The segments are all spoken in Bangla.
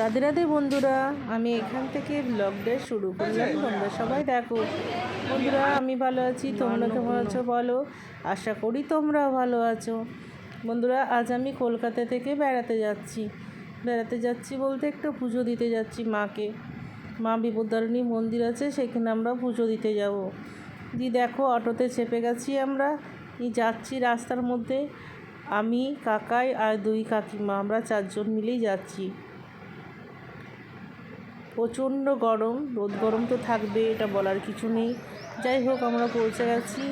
রাধে রাধে বন্ধুরা, আমি এখান থেকে ব্লগটা শুরু করলাম। তোমরা সবাই দেখো। বন্ধুরা, আমি ভালো আছি, তোমরা কেমন আছো বলো? আশা করি তোমরাও ভালো আছো। বন্ধুরা, আজ আমি কলকাতা থেকে বেড়াতে যাচ্ছি। বেড়াতে যাচ্ছি বলতে একটু পুজো দিতে যাচ্ছি মাকে। মা বিপদারিণী মন্দির আছে, সেখানে আমরা পুজো দিতে যাব। দি, দেখো, অটোতে চেপে গেছি আমরা। যাচ্ছি রাস্তার মধ্যে। আমি, কাকাই আর দুই কাকিমা, আমরা চারজন মিলেই যাচ্ছি। প্রচণ্ড গরম, রোদ গরম তো থাকবে, এটা বলার কিছু নেই। যাই হোক, আমরা পৌঁছে গেছি।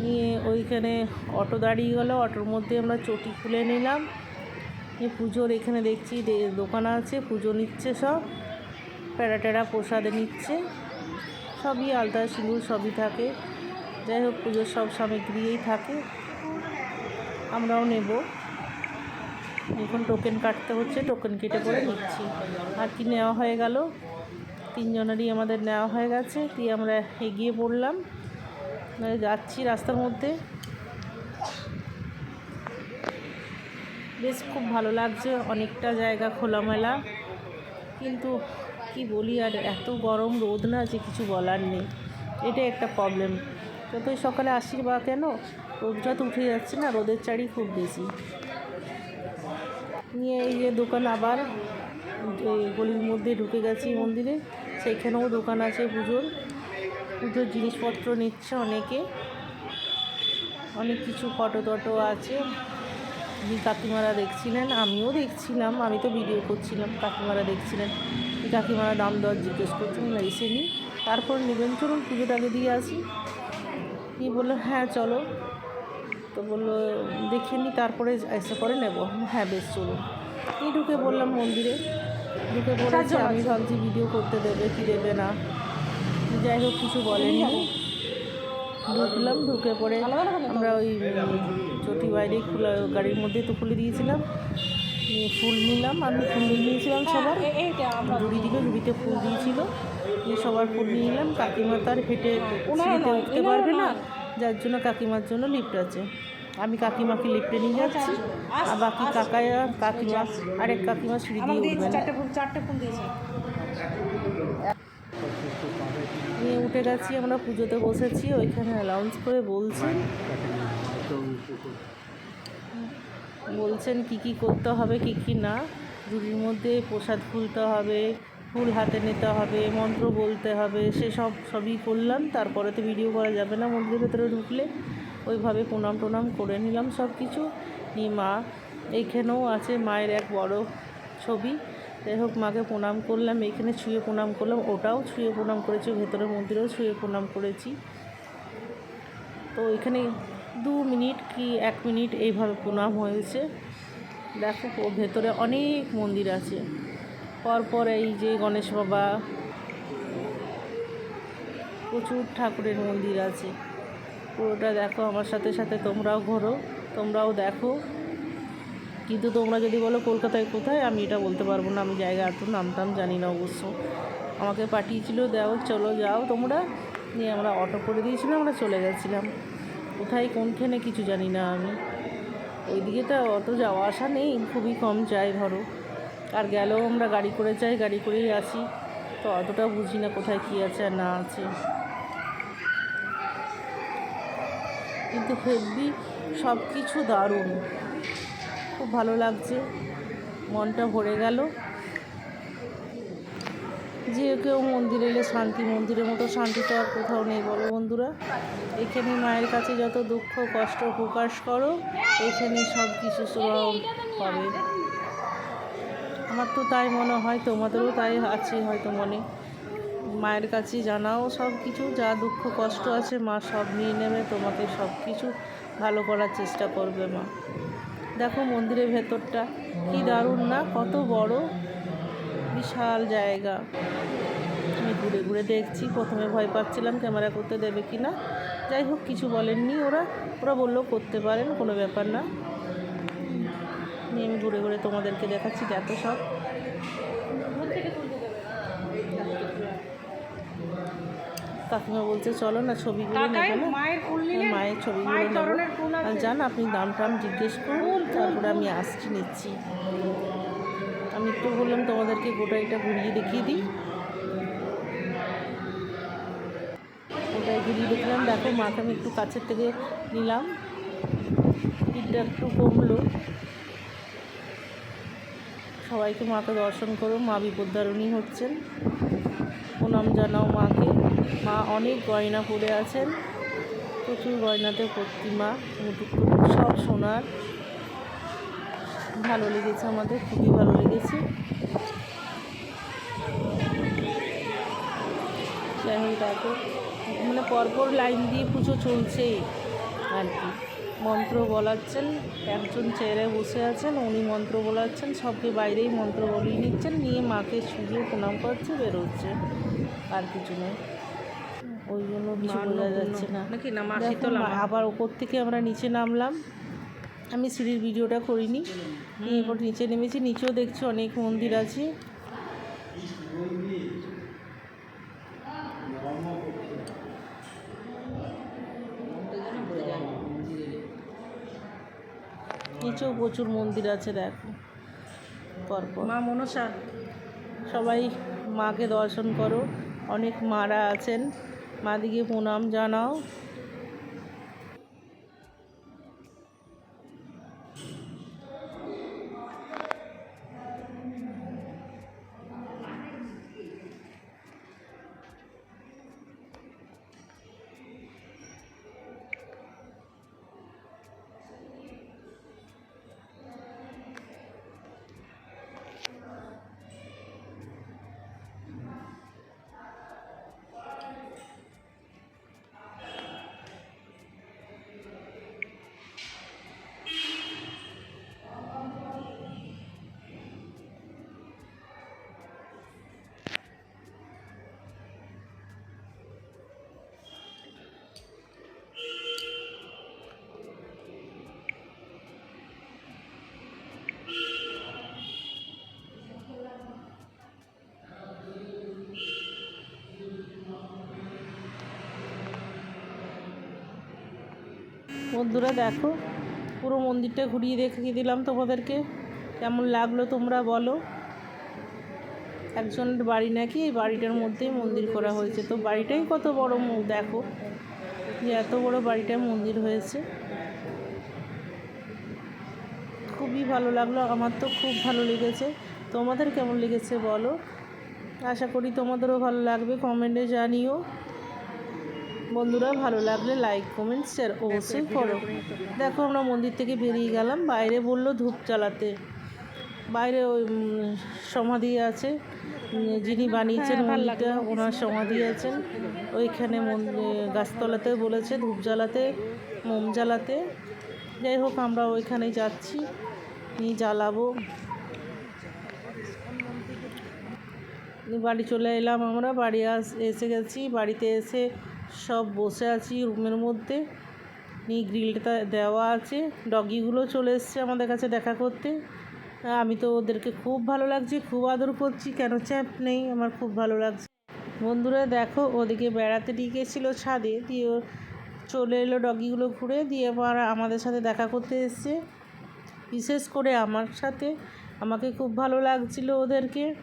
নিয়ে ওইখানে অটো দাঁড়িয়ে গেলো, অটোর মধ্যে আমরা চটি খুলে নিলাম। নিয়ে পুজোর এখানে দেখছি দোকান আছে, পুজো নিচ্ছে সব। প্যারা ট্যারা প্রসাদে নিচ্ছে। সবই আলতা, সিঁদুর সবই থাকে। যাই হোক, পুজোর সব সামগ্রীই থাকে। আমরাও নেব। এখন টোকেন কাটতে হচ্ছে টোকেন কেটে করে নিচ্ছি। আর কি নেওয়া হয়ে গেল? তিনজনেরই আমাদের নেওয়া হয়ে গেছে, দিয়ে আমরা এগিয়ে পড়লাম। যাচ্ছি রাস্তার মধ্যে। বেশ খুব ভালো লাগছে, অনেকটা জায়গা খোলামেলা। কিন্তু কি বলি, আর এত গরম রোদ না যে কিছু বলার নেই। এটা একটা প্রবলেম যতই সকালে আসি বা কেন, রোদটা তো উঠে যাচ্ছে না, রোদের চাড়ি খুব বেশি। নিয়ে এই যে দোকান আবার এই গলির মধ্যে ঢুকে গেছি মন্দিরে, সেইখানেও দোকান আছে পুজোর। পুজোর জিনিসপত্র নিচ্ছে অনেকে। অনেক কিছু ফটো টটো আছে। কাকিমারা দেখছিলেন, আমিও দেখছিলাম, আমি তো ভিডিও করছিলাম, কাকিমারা দেখছিলেন। কাকিমারা দাম দর জিজ্ঞেস করছিলেন এসে নিই তারপর নেবেন, চলুন পুজোটাকে দিয়ে আসি। নিয়ে বলল হ্যাঁ চলো। তো বলল দেখে নিই তারপরে এসে করে নেব। হ্যাঁ বেশ চলুন এই ঢুকে বললাম মন্দিরে। ঢুকে বলেছে আমি ভাবছি ভিডিও করতে দেবে কি দেবে না। যাই হোক কিছু বলেনি। ঢুকলাম ঢুকে পরে আমরা ওই চটি বাইরে খোলা গাড়ির মধ্যে তো খুলে দিয়েছিলাম। ফুল নিলাম আমি ফুল নিয়ে নিয়েছিলাম সবার। জুড়ি দিল জুড়িতে ফুল দিয়েছিল। সবার ফুল নিয়ে নিলাম। কাকিমা তার হেঁটে সিঁড়িতে উঠতে পারবে না। যার জন্য কাকিমার জন্য লিফট আছে। আমি কাকিমাকে লিফটে নিয়ে যাচ্ছি আর বাকি আর কাকিমা আরেক কাকিমা সিঁড়ি দিয়ে নিয়ে উঠে গেছি আমরা পুজোতে বসেছি ওইখানে অ্যালাউন্স করে বলছেন। বলছেন কি কি করতে হবে কি কি না। ঝুড়ির মধ্যে প্রসাদ খুলতে হবে ফুল হাতে নিতে হবে, মন্ত্র বলতে হবে সেসব সবই করলাম, তারপরে তো ভিডিও করা যাবে না, মন্দিরের ভেতরে ঢুকলে ওইভাবে প্রণাম টনাম করে নিলাম সব কিছু নিয়ে মা এইখানেও আছে, মায়ের এক বড় ছবি। যাই হোক, মাকে প্রণাম করলাম এইখানে ছুঁয়ে প্রণাম করলাম, ওটাও ছুঁয়ে প্রণাম করেছি, ভেতরের মন্দিরেও ছুঁয়ে প্রণাম করেছি। তো এখানে দু মিনিট কি এক মিনিট এইভাবে প্রণাম হয়েছে। দেখো ভেতরে অনেক মন্দির আছে। পরপর এই যে গণেশ বাবা, প্রচুর ঠাকুরের মন্দির আছে। পুরোটা দেখো, আমার সাথে সাথে তোমরাও ঘোরো, তোমরাও দেখো। কিন্তু তোমরা যদি বলো কলকাতায় কোথায়, আমি এটা বলতে পারব না, আমি জায়গা এত নাম টাম জানি না অবশ্য। আমাকে পাঠিয়েছিল, দেও, চলো যাও তোমরা। নিয়ে আমরা অটো করে দিয়েছিলাম, আমরা চলে গেছিলাম। কোথায়, কোনখানে, কিছু জানি না আমি। ওইদিকে তো অত যাওয়া আসা নেই, খুবই কম যাই ধরো। আর গেলেও আমরা গাড়ি করে যাই, গাড়ি করেই আসি। তো অতটা বুঝি না কোথায় কী আছে আর না আছে। কিন্তু হেভি সব কিছু দারুণ। খুব ভালো লাগছে। মনটা ভরে গেল। যে কেউ মন্দিরে এলে শান্তি, মন্দিরের মতো শান্তি তো আর কোথাও নেই বলো বন্ধুরা। এখানে মায়ের কাছে যত দুঃখ, কষ্ট প্রকাশ করো, এখানে সব কিছু পাবে আমার তো তাই মনে হয়, তোমাদেরও তাই আছে হয়তো মনে। মায়ের কাছে জানাও সব কিছু, যা দুঃখ কষ্ট আছে মা সব নিয়ে নেবে, তোমাকে সব কিছু ভালো করার চেষ্টা করবে মা। দেখো মন্দিরের ভেতরটা, কি দারুণ না, কত বড়, বিশাল জায়গা। আমি ঘুরে ঘুরে দেখছি, প্রথমে ভয় পাচ্ছিলাম ক্যামেরা করতে দেবে কি না যাই হোক, কিছু বলেননি ওরা ওরা বলল করতে পারেন, কোনো ব্যাপার না। নিয়ে আমি ঘুরে ঘুরে তোমাদেরকে দেখাচ্ছি দেখো সব। কাকিমা বলছে চলো না ছবিগুলো না। মায়ের ছবিগুলো নেব। আর যান আপনি দাম টাম জিজ্ঞেস করুন তারপরে আমি আসছি নিচ্ছি। আমি একটু বললাম তোমাদেরকে তোমাদেরকে গোটাইটা ঘুরিয়ে দেখিয়ে দিই। ওটাই ঘুরিয়ে দেখলাম। দেখো মাকে আমি একটু কাছের থেকে নিলাম। ভিড়টা একটু কমলো। সবাইকে মাকে দর্শন করো মা বিপদ্ধারণী হচ্ছেন। প্রণাম জানাও মাকে। মা অনেক গয়না পরে আছেন। প্রচুর গয়নাতে ভর্তি মা সব সোনার। ভালো লেগেছে আমাদের, খুবই ভালো লেগেছে। যাই হোক মানে পরপর লাইন দিয়ে পুজো চলছেই আর কি। মন্ত্র বলাচ্ছেন একজন চেয়ারে বসে আছেন উনি মন্ত্র বলাচ্ছেন সবকে বাইরেই মন্ত্র বলিয়ে নিচ্ছেন নিয়ে মাকে সুযোগ প্রণাম করছে বেরোচ্ছে আর কিছু নেই। ওই জন্য কিছু বোঝা যাচ্ছে না। আবার ওপর থেকে আমরা নিচে নামলাম। আমি সিঁড়ির ভিডিওটা করিনি। এরপর নিচে নেমেছি নিচেও দেখছি অনেক মন্দির আছে। নিচেও প্রচুর মন্দির আছে দেখো। পরপর। মা মনসা? সবাই মাকে দর্শন করো। অনেক মারা আছেন। মা দিকে প্রণাম জানাও। বন্ধুরা দেখো, পুরো মন্দিরটা ঘুরিয়ে দেখিয়ে দিলাম তোমাদেরকে। কেমন লাগল তোমরা বলো। একজনের বাড়ি নাকি, এই বাড়িটার মধ্যেই মন্দির করা হয়েছে। তো বাড়িটাই কত বড় মুখ দেখো, যে এত বড় বাড়িটায় মন্দির হয়েছে। খুবই ভালো লাগল, আমার তো খুব ভালো লেগেছে। তোমাদের কেমন লেগেছে বলো। আশা করি তোমাদেরও ভালো লাগবে, কমেন্টে জানিও। বন্ধুরা ভালো লাগলে লাইক কমেন্ট শেয়ার অবশ্যই করো। দেখো আমরা মন্দির থেকে বেরিয়ে গেলাম। বাইরে বলল ধূপ জ্বালাতে। বাইরে ওই সমাধি আছে। যিনি বানিয়েছেন মন্দিরটা ওনার সমাধি আছেন ওইখানে গাছতলাতে বলেছে ধূপ জ্বালাতে মোম জ্বালাতে। যাই হোক আমরা ওইখানে যাচ্ছি। নিয়ে জ্বালাবো। বাড়ি চলে এলাম আমরা। বাড়ি আস এসে গেছি। বাড়িতে এসে সব বসে আছি রুমের মধ্যে। নিয়ে গ্রিলটা দেওয়া আছে। ডগিগুলো চলে এসছে আমাদের কাছে দেখা করতে। আমি তো ওদেরকে খুব ভালো লাগছে, খুব আদর করছি, কেন চ্যাপ নেই, আমার খুব ভালো লাগছে। বন্ধুরা, দেখো, ওদিকে বেড়াতে গেছিল ছাদে, দিয়ে চলে এলো ডগিগুলো ঘুরে, দিয়ে আবার আমাদের সাথে দেখা করতে এসছে। বিশেষ করে আমার সাথে। আমাকে খুব ভালো লাগছিল ওদেরকে।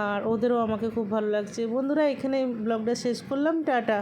আর ওদেরও আমাকে খুব ভালো লাগছে। বন্ধুরা এখানে ব্লগটা শেষ করলাম। টাটা।